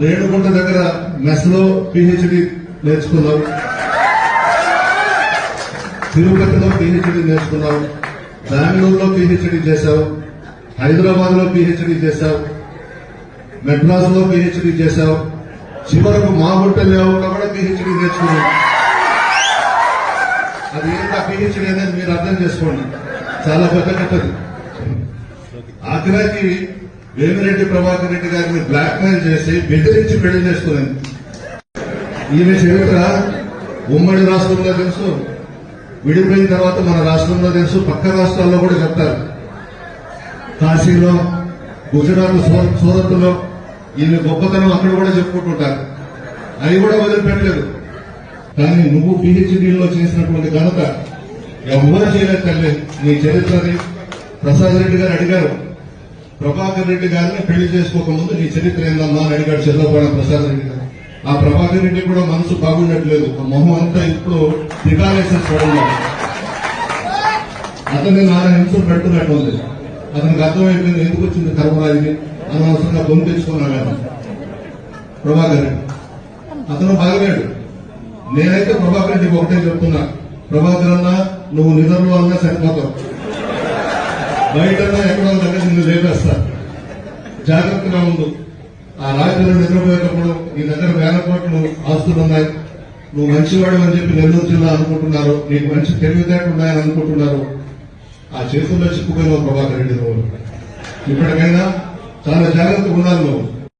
రేణుగుంట దగ్గర మెస్లో పిహెచ్డి నేర్చుకున్నావు తిరుపతిలో పిహెచ్డి నేర్చుకున్నావు బెంగళూరులో పిహెచ్డి చేశావు హైదరాబాద్లో పిహెచ్డి చేశావు మెడ్రాస్లో పిహెచ్డి చేశావు చివరకు మా గుంటల్లో కూడా పిహెచ్డి నేర్చుకున్నావు అది ఏంటా పిహెచ్డి అనేది మీరు అర్థం చేసుకోండి. చాలా పెద్ద కథది ఆఖరాకి వేమిరెడ్డి ప్రభాకర్ రెడ్డి గారిని బ్లాక్ మెయిల్ చేసి బెదిరించి పెళ్ళి చేసుకున్నాను. ఈమె చరిత్ర ఉమ్మడి రాష్ట్రంలో తెలుసు. విడిపోయిన తర్వాత మన రాష్ట్రంలో తెలుసు. పక్క రాష్ట్రాల్లో కూడా చెప్తారు. కాశీలో గుజరాత్ సూరత్లో ఈమె గొప్పతనం అక్కడ కూడా చెప్పుకుంటుంటారు. అవి కూడా వదిలిపెట్టలేదు. కానీ నువ్వు పిహెచ్డీలో చేసినటువంటి ఘనత ఎవరు చేయలేదు తల్లి. నీ చరిత్రని ప్రసాద్ రెడ్డి గారు అడిగారు. ప్రభాకర్ రెడ్డి గారిని పెళ్ళి చేసుకోకముందు నీ చరిత్ర ఏందమ్మా అని అడిగాడు చంద్రబాబు ప్రసాద్ రెడ్డి గారు. ఆ ప్రభాకర్ రెడ్డి కూడా మనసు బాగుండట్లేదు. ఆ మొహం అంతా ఇప్పుడు దిగాలేసిన చూడండి అతన్ని నాన్న హింసలు పెడుతున్నట్టు ఉంది. అతనికి అర్థమైపోయింది ఎందుకు వచ్చింది కర్మరాజుకి అనవసరంగా బొమ్మ తెచ్చుకున్నాను ప్రభాకర్ రెడ్డి. అతను బాగలేడు నేనైతే ప్రభాకర్ రెడ్డికి ఒకటే చెప్తున్నా. ప్రభాకర్ అన్న నువ్వు నిధుల్లో అన్నా సరిపోతావు. బయట ఎక్కడో దగ్గర నిన్ను లేపేస్తా. జాగ్రత్తగా ఉండు. ఆ రాత్రి నిద్రపోయేటప్పుడు నీ దగ్గర వేల కోట్లు ఆస్తులు ఉన్నాయి. నువ్వు మంచివాడు అని చెప్పి నెల్లూరు జిల్లా అనుకుంటున్నారు. నీకు మంచి తెలివితేటలు ఉన్నాయని అనుకుంటున్నారు. ఆ చేతుల్లో చిక్కుపోయిన ప్రభాకర్ రెడ్డి నువ్వు ఇప్పటికైనా చాలా జాగ్రత్తగా ఉండాలి నువ్వు.